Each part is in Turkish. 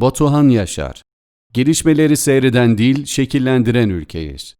Batuhan Yaşar Gelişmeleri seyreden değil, şekillendiren ülkeyiz.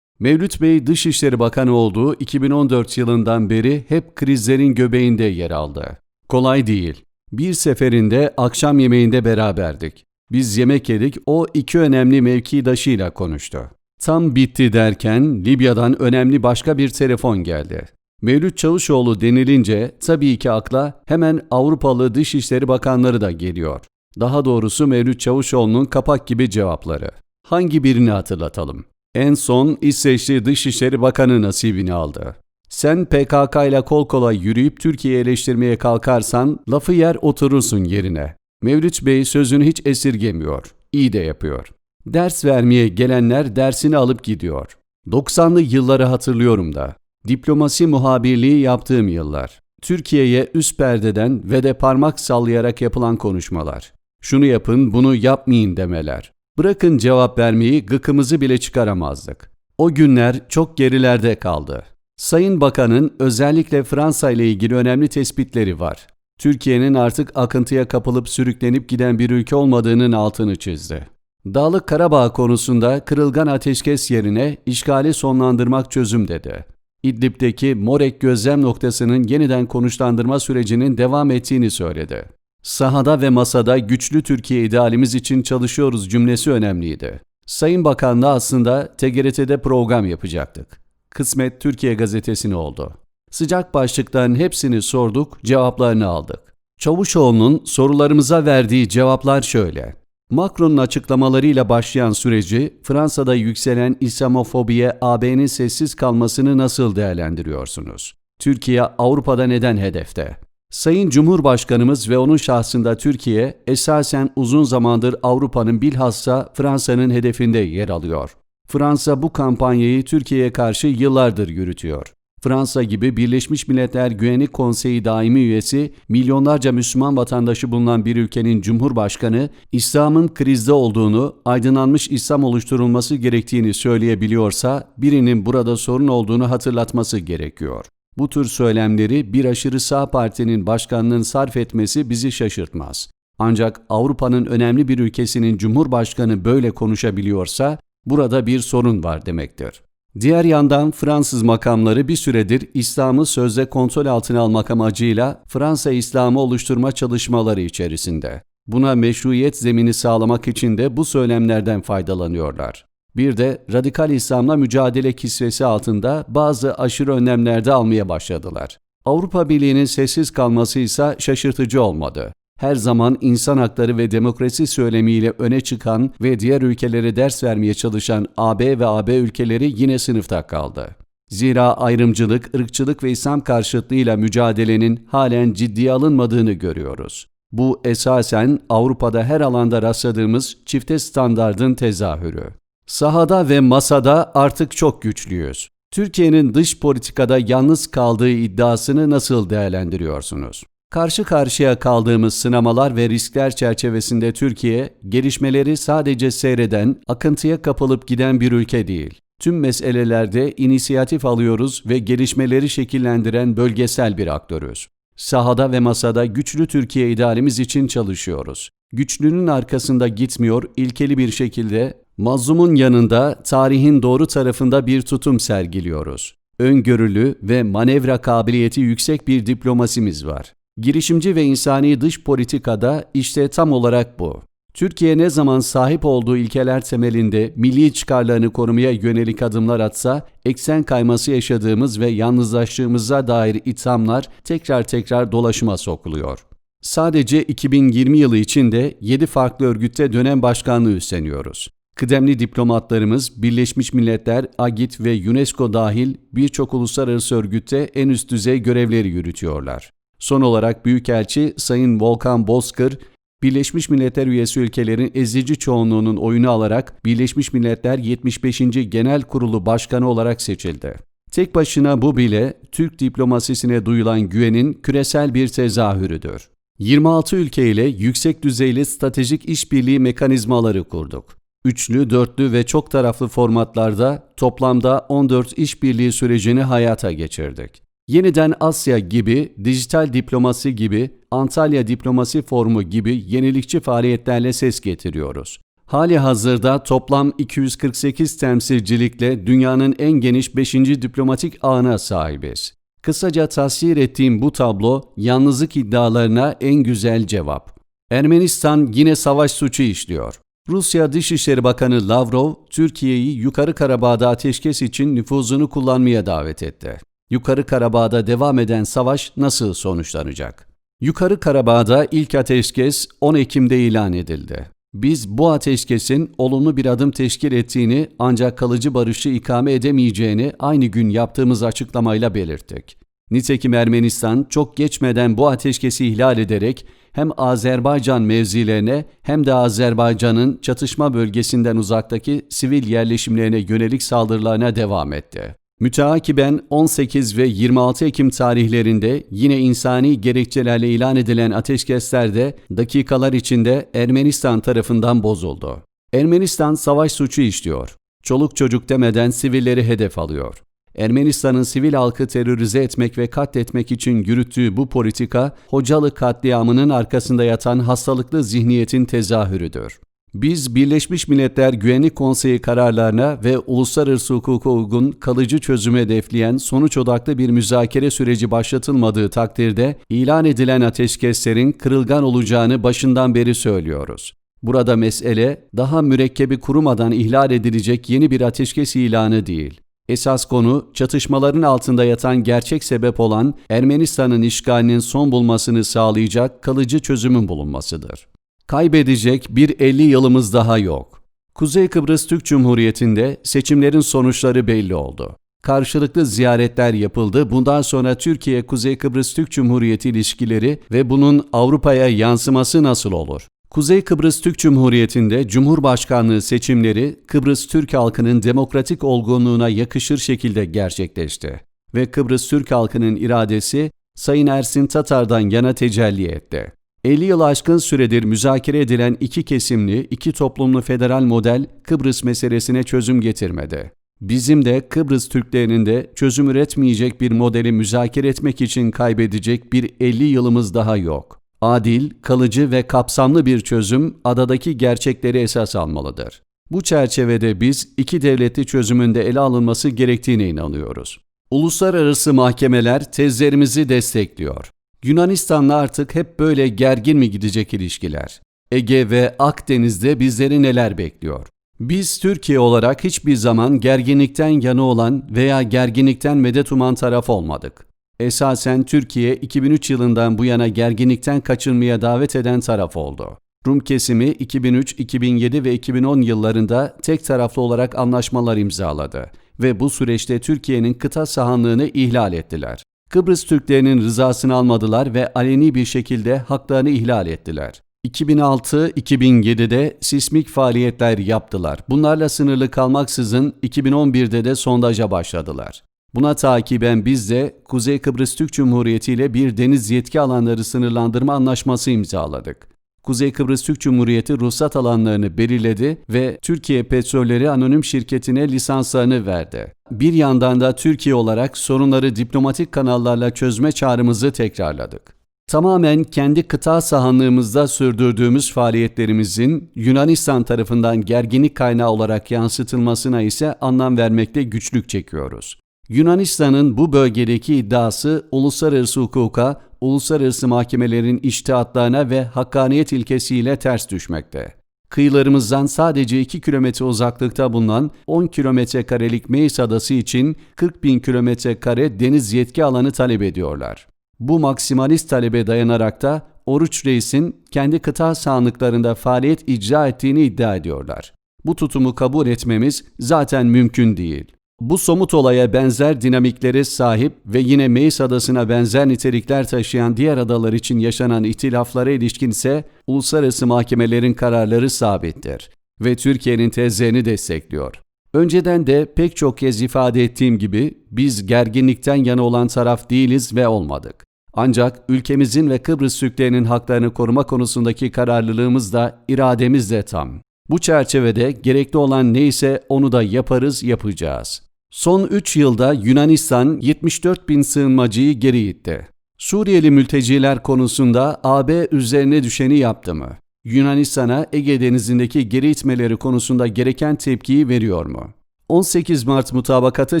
Mevlüt Bey Dışişleri Bakanı olduğu 2014 yılından beri hep krizlerin göbeğinde yer aldı. Kolay değil. Bir seferinde akşam yemeğinde beraberdik. Biz yemek yedik, o iki önemli mevkidaşıyla konuştu. Tam bitti derken Libya'dan önemli başka bir telefon geldi. Mevlüt Çavuşoğlu denilince tabii ki akla hemen Avrupalı Dışişleri Bakanları da geliyor. Daha doğrusu Mevlüt Çavuşoğlu'nun kapak gibi cevapları. Hangi birini hatırlatalım? En son İsveçli Dışişleri Bakanı nasibini aldı. Sen PKK ile kol kola yürüyüp Türkiye'yi eleştirmeye kalkarsan lafı yer oturursun yerine. Mevlüt Bey sözünü hiç esirgemiyor. İyi de yapıyor. Ders vermeye gelenler dersini alıp gidiyor. 90'lı yılları hatırlıyorum da. Diplomasi muhabirliği yaptığım yıllar. Türkiye'ye üst perdeden ve de parmak sallayarak yapılan konuşmalar. Şunu yapın, bunu yapmayın demeler. Bırakın cevap vermeyi gıkımızı bile çıkaramazdık. O günler çok gerilerde kaldı. Sayın Bakan'ın özellikle Fransa ile ilgili önemli tespitleri var. Türkiye'nin artık akıntıya kapılıp sürüklenip giden bir ülke olmadığının altını çizdi. Dağlık Karabağ konusunda kırılgan ateşkes yerine işgali sonlandırmak çözüm dedi. İdlib'deki Morek gözlem noktasının yeniden konuşlandırma sürecinin devam ettiğini söyledi. Sahada ve masada güçlü Türkiye idealimiz için çalışıyoruz cümlesi önemliydi. Sayın Bakan da aslında TGRT'de program yapacaktık. Kısmet Türkiye gazetesini oldu. Sıcak başlıkların hepsini sorduk, cevaplarını aldık. Çavuşoğlu'nun sorularımıza verdiği cevaplar şöyle. Macron'un açıklamalarıyla başlayan süreci Fransa'da yükselen İslamofobiye AB'nin sessiz kalmasını nasıl değerlendiriyorsunuz? Türkiye Avrupa'da neden hedefte? Sayın Cumhurbaşkanımız ve onun şahsında Türkiye esasen uzun zamandır Avrupa'nın bilhassa Fransa'nın hedefinde yer alıyor. Fransa bu kampanyayı Türkiye'ye karşı yıllardır yürütüyor. Fransa gibi Birleşmiş Milletler Güvenlik Konseyi daimi üyesi, milyonlarca Müslüman vatandaşı bulunan bir ülkenin cumhurbaşkanı, İslam'ın krizde olduğunu, aydınlanmış İslam oluşturulması gerektiğini söyleyebiliyorsa, birinin burada sorun olduğunu hatırlatması gerekiyor. Bu tür söylemleri bir aşırı sağ partinin başkanının sarf etmesi bizi şaşırtmaz. Ancak Avrupa'nın önemli bir ülkesinin cumhurbaşkanı böyle konuşabiliyorsa, burada bir sorun var demektir. Diğer yandan Fransız makamları bir süredir İslam'ı sözde kontrol altına almak amacıyla Fransa İslam'ı oluşturma çalışmaları içerisinde. Buna meşruiyet zemini sağlamak için de bu söylemlerden faydalanıyorlar. Bir de radikal İslam'la mücadele kisvesi altında bazı aşırı önlemlerde almaya başladılar. Avrupa Birliği'nin sessiz kalması ise şaşırtıcı olmadı her zaman insan hakları ve demokrasi söylemiyle öne çıkan ve diğer ülkelere ders vermeye çalışan AB ve AB ülkeleri yine sınıfta kaldı. Zira ayrımcılık, ırkçılık ve İslam karşıtlığıyla mücadelenin halen ciddiye alınmadığını görüyoruz. Bu esasen Avrupa'da her alanda rastladığımız çifte standardın tezahürü. Sahada ve masada artık çok güçlüyüz. Türkiye'nin dış politikada yalnız kaldığı iddiasını nasıl değerlendiriyorsunuz? Karşı karşıya kaldığımız sınamalar ve riskler çerçevesinde Türkiye, gelişmeleri sadece seyreden, akıntıya kapılıp giden bir ülke değil. Tüm meselelerde inisiyatif alıyoruz ve gelişmeleri şekillendiren bölgesel bir aktörüz. Sahada ve masada güçlü Türkiye idealimiz için çalışıyoruz. Güçlünün arkasında gitmiyor, ilkeli bir şekilde mazlumun yanında, tarihin doğru tarafında bir tutum sergiliyoruz. Öngörülü ve manevra kabiliyeti yüksek bir diplomasimiz var. Girişimci ve insani dış politikada işte tam olarak bu. Türkiye ne zaman sahip olduğu ilkeler temelinde milli çıkarlarını korumaya yönelik adımlar atsa, eksen kayması yaşadığımız ve yalnızlaştığımıza dair ithamlar tekrar tekrar dolaşıma sokuluyor. Sadece 2020 yılı içinde 7 farklı örgütte dönem başkanlığı üstleniyoruz. Kıdemli diplomatlarımız Birleşmiş Milletler, AGİT ve UNESCO dahil birçok uluslararası örgütte en üst düzey görevleri yürütüyorlar. Son olarak Büyükelçi Sayın Volkan Bozkır, Birleşmiş Milletler üyesi ülkelerin ezici çoğunluğunun oyunu alarak Birleşmiş Milletler 75. Genel Kurulu Başkanı olarak seçildi. Tek başına bu bile Türk diplomasisine duyulan güvenin küresel bir tezahürüdür. 26 ülke ile yüksek düzeyli stratejik işbirliği mekanizmaları kurduk. Üçlü, dörtlü ve çok taraflı formatlarda toplamda 14 işbirliği sürecini hayata geçirdik. Yeniden Asya gibi, dijital diplomasi gibi, Antalya Diplomasi Forumu gibi yenilikçi faaliyetlerle ses getiriyoruz. Hali hazırda toplam 248 temsilcilikle dünyanın en geniş 5. diplomatik ağına sahibiz. Kısaca tasvir ettiğim bu tablo yalnızlık iddialarına en güzel cevap. Ermenistan yine savaş suçu işliyor. Rusya Dışişleri Bakanı Lavrov, Türkiye'yi Yukarı Karabağ'da ateşkes için nüfuzunu kullanmaya davet etti. Yukarı Karabağ'da devam eden savaş nasıl sonuçlanacak? Yukarı Karabağ'da ilk ateşkes 10 Ekim'de ilan edildi. Biz bu ateşkesin olumlu bir adım teşkil ettiğini ancak kalıcı barışı ikame edemeyeceğini aynı gün yaptığımız açıklamayla belirttik. Nitekim Ermenistan çok geçmeden bu ateşkesi ihlal ederek hem Azerbaycan mevzilerine hem de Azerbaycan'ın çatışma bölgesinden uzaktaki sivil yerleşimlerine yönelik saldırılarına devam etti. Müteakiben 18 ve 26 Ekim tarihlerinde yine insani gerekçelerle ilan edilen ateşkesler de dakikalar içinde Ermenistan tarafından bozuldu. Ermenistan savaş suçu işliyor. Çoluk çocuk demeden sivilleri hedef alıyor. Ermenistan'ın sivil halkı terörize etmek ve katletmek için yürüttüğü bu politika, Hocalı katliamının arkasında yatan hastalıklı zihniyetin tezahürüdür. Biz Birleşmiş Milletler Güvenlik Konseyi kararlarına ve uluslararası hukuka uygun kalıcı çözümü hedefleyen sonuç odaklı bir müzakere süreci başlatılmadığı takdirde ilan edilen ateşkeslerin kırılgan olacağını başından beri söylüyoruz. Burada mesele daha mürekkebi kurumadan ihlal edilecek yeni bir ateşkes ilanı değil. Esas konu çatışmaların altında yatan gerçek sebep olan Ermenistan'ın işgalinin son bulmasını sağlayacak kalıcı çözümün bulunmasıdır. Kaybedecek bir 50 yılımız daha yok. Kuzey Kıbrıs Türk Cumhuriyeti'nde seçimlerin sonuçları belli oldu. Karşılıklı ziyaretler yapıldı. Bundan sonra Türkiye-Kuzey Kıbrıs Türk Cumhuriyeti ilişkileri ve bunun Avrupa'ya yansıması nasıl olur? Kuzey Kıbrıs Türk Cumhuriyeti'nde Cumhurbaşkanlığı seçimleri Kıbrıs Türk halkının demokratik olgunluğuna yakışır şekilde gerçekleşti ve Kıbrıs Türk halkının iradesi Sayın Ersin Tatar'dan yana tecelli etti. 50 yıl aşkın süredir müzakere edilen iki kesimli, iki toplumlu federal model Kıbrıs meselesine çözüm getirmedi. Bizim de Kıbrıs Türklerinin de çözüm üretmeyecek bir modeli müzakere etmek için kaybedecek bir 50 yılımız daha yok. Adil, kalıcı ve kapsamlı bir çözüm adadaki gerçekleri esas almalıdır. Bu çerçevede biz iki devletli çözümünde ele alınması gerektiğine inanıyoruz. Uluslararası mahkemeler tezlerimizi destekliyor. Yunanistan'la artık hep böyle gergin mi gidecek ilişkiler? Ege ve Akdeniz'de bizleri neler bekliyor? Biz Türkiye olarak hiçbir zaman gerginlikten yanı olan veya gerginlikten medet uman taraf olmadık. Esasen Türkiye 2003 yılından bu yana gerginlikten kaçınmaya davet eden taraf oldu. Rum kesimi 2003, 2007 ve 2010 yıllarında tek taraflı olarak anlaşmalar imzaladı ve bu süreçte Türkiye'nin kıta sahanlığını ihlal ettiler. Kıbrıs Türklerinin rızasını almadılar ve aleni bir şekilde haklarını ihlal ettiler. 2006-2007'de sismik faaliyetler yaptılar. Bunlarla sınırlı kalmaksızın 2011'de de sondaja başladılar. Buna takiben biz de Kuzey Kıbrıs Türk Cumhuriyeti ile bir deniz yetki alanları sınırlandırma anlaşması imzaladık. Kuzey Kıbrıs Türk Cumhuriyeti ruhsat alanlarını belirledi ve Türkiye Petrolleri Anonim Şirketi'ne lisanslarını verdi. Bir yandan da Türkiye olarak sorunları diplomatik kanallarla çözme çağrımızı tekrarladık. Tamamen kendi kıta sahanlığımızda sürdürdüğümüz faaliyetlerimizin Yunanistan tarafından gerginlik kaynağı olarak yansıtılmasına ise anlam vermekte güçlük çekiyoruz. Yunanistan'ın bu bölgedeki iddiası uluslararası hukuka, uluslararası mahkemelerin iştihatlarına ve hakkaniyet ilkesiyle ters düşmekte. Kıyılarımızdan sadece 2 kilometre uzaklıkta bulunan 10 kilometre karelik Meis Adası için 40 bin kilometre kare deniz yetki alanı talep ediyorlar. Bu maksimalist talebe dayanarak da Oruç Reis'in kendi kıta sahanlıklarında faaliyet icra ettiğini iddia ediyorlar. Bu tutumu kabul etmemiz zaten mümkün değil. Bu somut olaya benzer dinamiklere sahip ve yine Meis Adası'na benzer nitelikler taşıyan diğer adalar için yaşanan ihtilaflara ilişkin ise uluslararası mahkemelerin kararları sabittir ve Türkiye'nin tezlerini destekliyor. Önceden de pek çok kez ifade ettiğim gibi biz gerginlikten yana olan taraf değiliz ve olmadık. Ancak ülkemizin ve Kıbrıs Türklerinin haklarını koruma konusundaki kararlılığımız da irademiz de tam. Bu çerçevede gerekli olan neyse onu da yaparız, yapacağız. Son 3 yılda Yunanistan 74 bin sığınmacıyı geri itti. Suriyeli mülteciler konusunda AB üzerine düşeni yaptı mı? Yunanistan'a Ege Denizi'ndeki geri itmeleri konusunda gereken tepkiyi veriyor mu? 18 Mart mutabakatı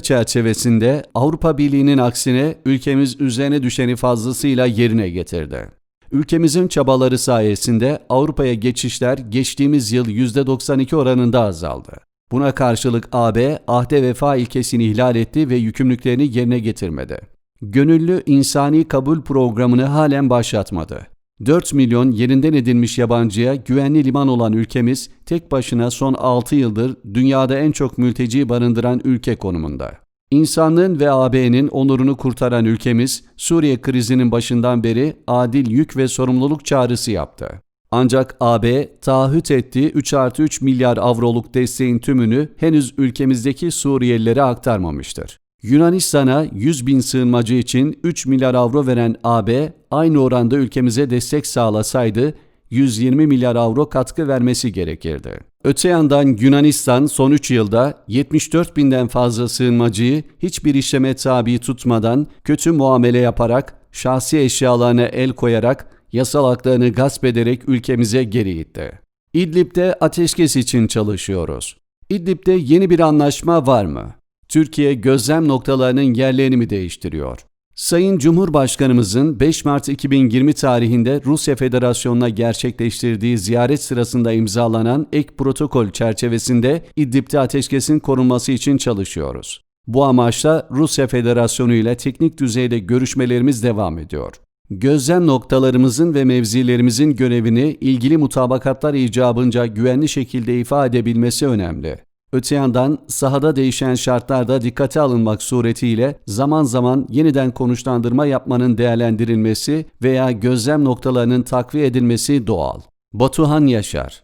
çerçevesinde Avrupa Birliği'nin aksine ülkemiz üzerine düşeni fazlasıyla yerine getirdi. Ülkemizin çabaları sayesinde Avrupa'ya geçişler geçtiğimiz yıl %92 oranında azaldı. Buna karşılık AB, ahde vefa ilkesini ihlal etti ve yükümlülüklerini yerine getirmedi. Gönüllü insani kabul programını halen başlatmadı. 4 milyon yerinden edilmiş yabancıya güvenli liman olan ülkemiz tek başına son 6 yıldır dünyada en çok mülteci barındıran ülke konumunda. İnsanlığın ve AB'nin onurunu kurtaran ülkemiz Suriye krizinin başından beri adil yük ve sorumluluk çağrısı yaptı. Ancak AB taahhüt ettiği 3 artı 3 milyar avroluk desteğin tümünü henüz ülkemizdeki Suriyelilere aktarmamıştır. Yunanistan'a 100 bin sığınmacı için 3 milyar avro veren AB, aynı oranda ülkemize destek sağlasaydı 120 milyar avro katkı vermesi gerekirdi. Öte yandan Yunanistan son 3 yılda 74 binden fazla sığınmacıyı hiçbir işleme tabi tutmadan, kötü muamele yaparak, şahsi eşyalarına el koyarak, yasal haklarını gasp ederek ülkemize geri itti. İdlib'de ateşkes için çalışıyoruz. İdlib'de yeni bir anlaşma var mı? Türkiye gözlem noktalarının yerlerini mi değiştiriyor? Sayın Cumhurbaşkanımızın 5 Mart 2020 tarihinde Rusya Federasyonu'na gerçekleştirdiği ziyaret sırasında imzalanan ek protokol çerçevesinde İdlib'de ateşkesin korunması için çalışıyoruz. Bu amaçla Rusya Federasyonu ile teknik düzeyde görüşmelerimiz devam ediyor. Gözlem noktalarımızın ve mevzilerimizin görevini ilgili mutabakatlar icabınca güvenli şekilde ifade edebilmesi önemli. Öte yandan sahada değişen şartlarda dikkate alınmak suretiyle zaman zaman yeniden konuşlandırma yapmanın değerlendirilmesi veya gözlem noktalarının takviye edilmesi doğal. Batuhan Yaşar